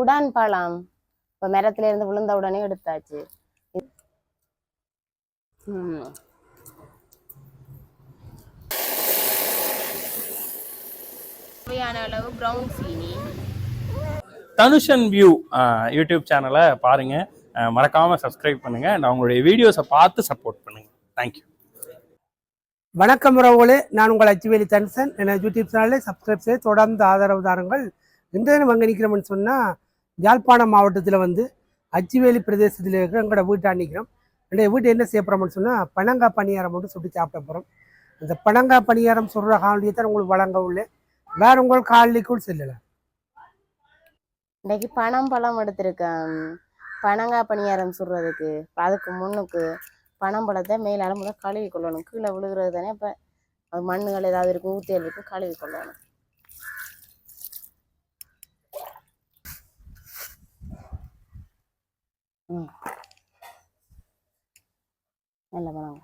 உடான் பழம். இப்போ மரத்துல இருந்து விழுந்த உடனே எடுத்தாச்சு. ம். தேவையான அளவு ப்ரௌன் சீனி. தனுஷன் வியூ யூடியூப் சேனலை பாருங்க. மறக்காம சப்ஸ்கிரைப் பண்ணுங்க. And அவங்களுடைய வீடியோஸை பார்த்து சப்போர்ட் பண்ணுங்க. தேங்க்யூ வணக்கம் உறவுகளே. நான் உங்கள் அச்சுவேலி தன்சன் என யூடியூப் சேனலை சப்ஸ்கிரைப் செய்து தொடர்ந்து ஆதரவு தாருங்கள். இன்றைய நம்ம எங்கே நிற்கிறோம்னு சொன்னால் யாழ்ப்பாணம் மாவட்டத்தில் வந்து அச்சுவேலி பிரதேசத்தில் இருக்கிற எங்களோட வீட்டை நிற்கிறோம் என்னுடைய வீட்டை என்ன செய்ய போகிறோம்னு சொன்னால் பனங்காய் பணியாரம் மட்டும் சுட்டு சாப்பிட போகிறோம் இந்த பனங்காய் பணியாரம் சொல்கிற காணொலியை தான் உங்களுக்கு வழங்க உள்ள வேற உங்கள் காணொலிக்குள் செல்லலை இன்றைக்கி பனம் பழம் எடுத்திருக்கேன். பனங்காய் பணியாரம் சுடுறதுக்கு. அதுக்கு முன்னுக்கு பனம் பழத்தை மேலால முதல் கழுவி கொள்ளணும். கீழே விழுகிறது தானே இப்போ அது மண்ணுகள் ஏதாவது இருக்கும் ஊத்தியல் இருக்கும் கழுவி கொள்ளணும். ம். நல்ல பழங்க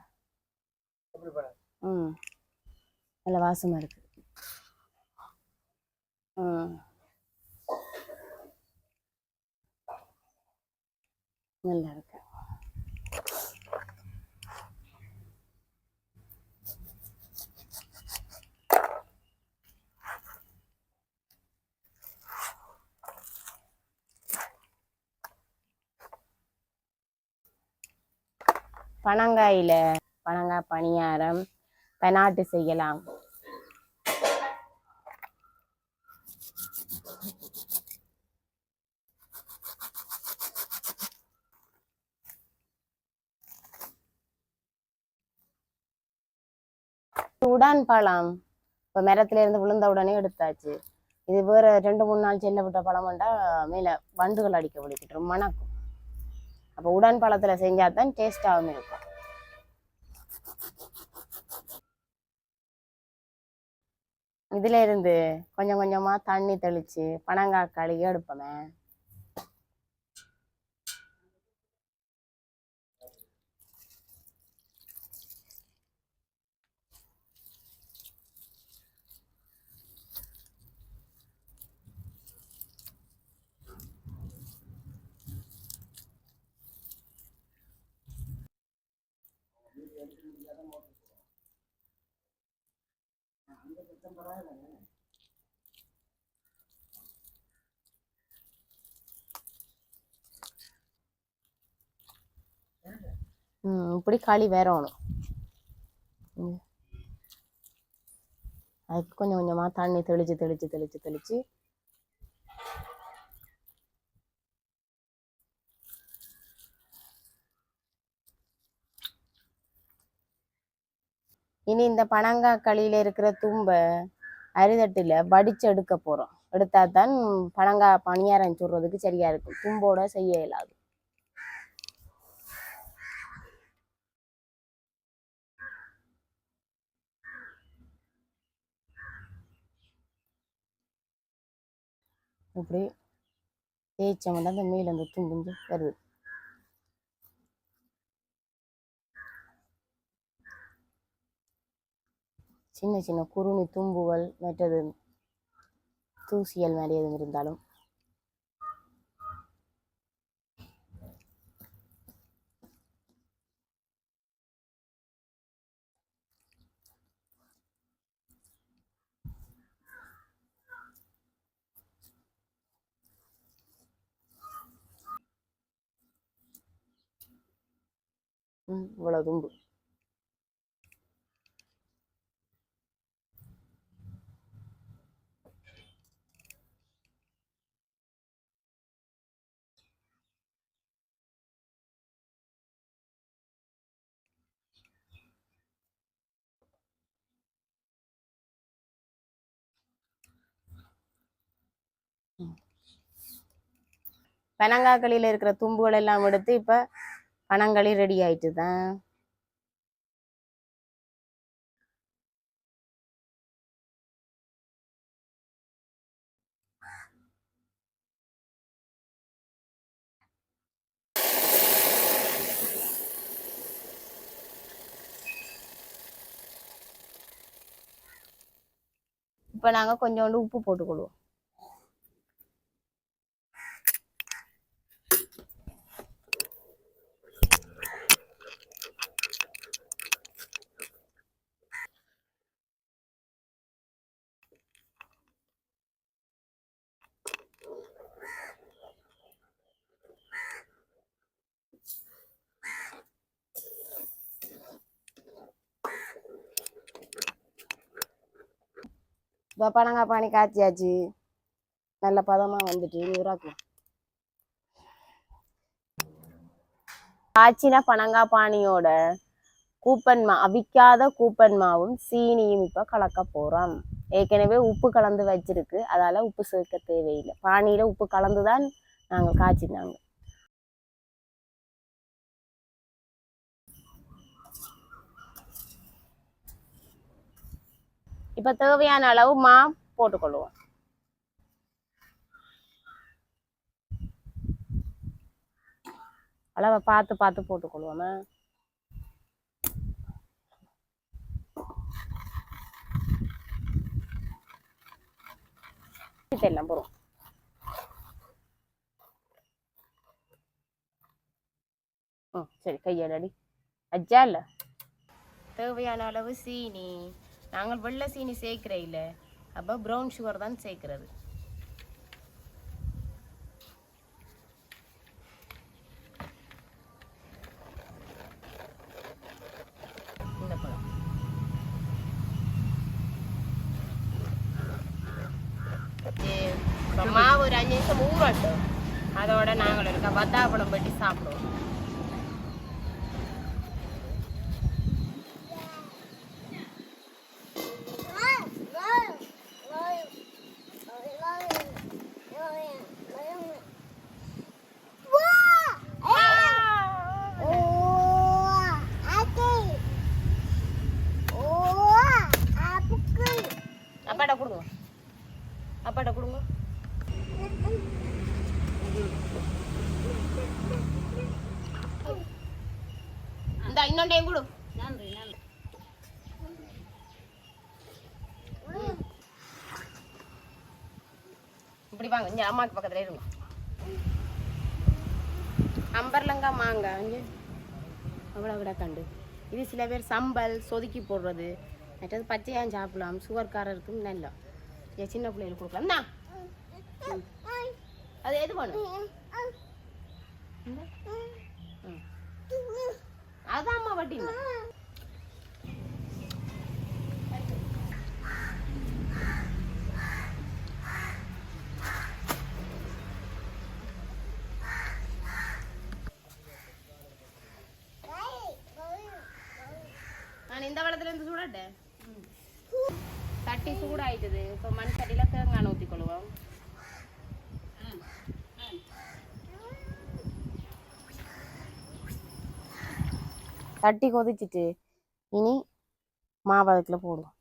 ம். நல்ல வாசமாக இருக்கு. ம். நல்லா இருக்கு. பனங்காயில பனங்காய் பணியாரம் பெனாட்டு செய்யலாம். உடான் பழம். இப்போ மரத்துல இருந்து விழுந்த உடனே எடுத்தாச்சு. இது வேற ரெண்டு மூணு நாள் செல்ல விட்ட பழம்ண்டா மேல வண்டுகள் அடிக்க விழிக்கிட்டு மணக்கும் அப்போ உடன் பழத்தில் செஞ்சால் தான் டேஸ்டாகவும் இருக்கும். இதுல இருந்து கொஞ்சம் கொஞ்சமா தண்ணி தெளிச்சு பனங்காய் கழுகி எடுப்போமே. இப்படி களி வேறணும் அதுக்கு கொஞ்சம் கொஞ்சமா தண்ணி தெளிச்சு தெளிச்சு தெளிச்சு தெளிச்சு இனி இந்த பனங்காய் களியில் இருக்கிற தும்பை அரிதட்டில் வடிச்சு எடுக்க போறோம். எடுத்தா தான் பனங்காய் பணியாரம் சுடுறதுக்கு சரியா இருக்கும். தும்போட செய்ய இயலாது. இப்படி தேய்ச்ச மட்டும் அந்த மேல அந்த தும்பிஞ்சு வருது. சின்ன சின்ன குருணி தும்புகள் மற்றது தூசியல் மாதிரி எதுவும் இருந்தாலும். ம் இவ்வளோ தும்பு. பனங்காக்களியில் இருக்கிற தும்புகள் எல்லாம் எடுத்து இப்போ பனங்களி ரெடி ஆயிட்டு தான் இப்போ நாங்கள் கொஞ்சோண்டு உப்பு போட்டுக்கொள்வோம். இப்போ பனங்காய் பானி காய்ச்சியாச்சு. நல்ல பதமாக வந்துட்டு நூறாக்கு காய்ச்சின பனங்காய் பானியோட கூப்பன் மா அவிக்காத கூப்பன் மாவும் சீனியும் இப்போ கலக்க போகிறோம் ஏற்கனவே உப்பு கலந்து வச்சிருக்கு. அதால் உப்பு சேர்க்க தேவையில்லை. பானியில் உப்பு கலந்து தான் நாங்கள் காய்ச்சினாங்க. இப்போ தேவையான அளவு மா போட்டுக்கொள்வோம். அளவை பார்த்து பார்த்து போட்டுக்கொள்வோமே. இதெல்லாம் போகிறோம் ம் சரி கையாடி அஜா இல்லை? தேவையான அளவு சீனி. நாங்கள் வெள்ளை சீனி சேர்க்கிற இல்லை அப்போ ப்ரௌன் சுகர் தான் சேர்க்கிறது. இந்த பழம். சரி, மாவு ஒரு அஞ்சு நிமிஷம் ஊறட்டும். அதோட நாங்கள் இருக்க வத்தாப்பழம் பெட்டி சாப்பிடுவோம். இந்த இன்னொன்றையும் கொடு. இப்படி வாங்க இங்க அம்மாக்கு பக்கத்துல இருங்க. அம்பர்லங்கா மாங்காய் இங்க. அவ்வளோ விட கண்டு. இது சில பேர் சம்பல் சொதுக்கி போடுறது. மற்றது பச்சையாக சாப்பிடலாம். சுகர்காரருக்கும் நல்லா. ஏன் சின்ன பிள்ளைகளுக்கு கொடுக்கலாம். ம். அது எது பண்ணும் அதான் அம்மா வட்டி. நான் இந்த வளத்துல இருந்து சூடட்டேன். தட்டி சூடாயிட்டது. இப்போ மண் சட்டியில் தேங்காய் ஊற்றிக்கொள்வோம் தட்டி கொதிச்சிட்டு இனி மாவளத்தில் போடுவோம்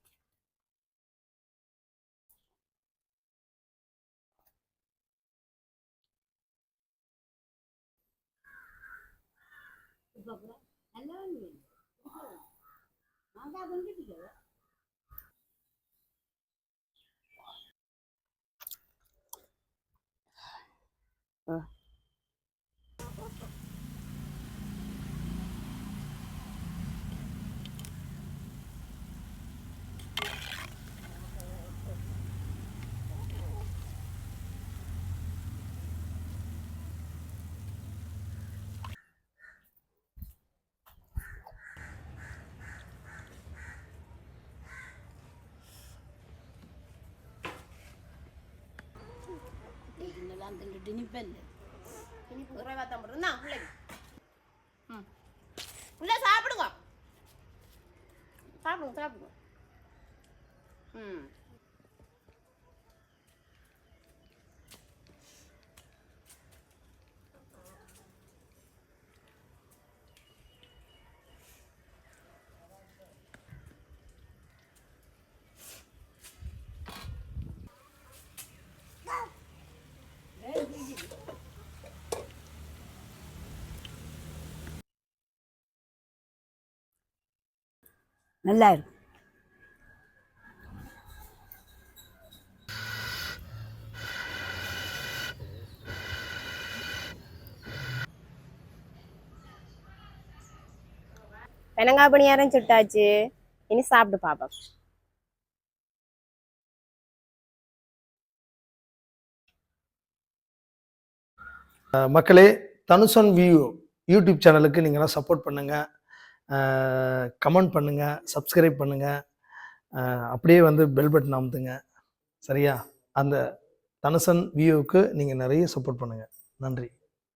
இனிப்பு குறைவா தான் போடுறோம் இந்தா, பிள்ளைக்கு ம் உள்ள சாப்பிடுங்க சாப்பிடுங்க சாப்பிடுங்க ம் நல்லா இருக்கும் பெனங்காய் பணியாரம் சுட்டாச்சு. இனி சாப்பிட்டு பாப்போம் மக்களே தனுசன் வியூ யூடியூப் சேனலுக்கு நீங்களாம் சப்போர்ட் பண்ணுங்கள் கமெண்ட் பண்ணுங்கள் சப்ஸ்கிரைப் பண்ணுங்கள் அப்படியே வந்து பெல் பட்டன் அமுத்துங்க. சரியா? அந்த தனுசன் வியூவுக்கு நீங்கள் நிறைய சப்போர்ட் பண்ணுங்கள் நன்றி.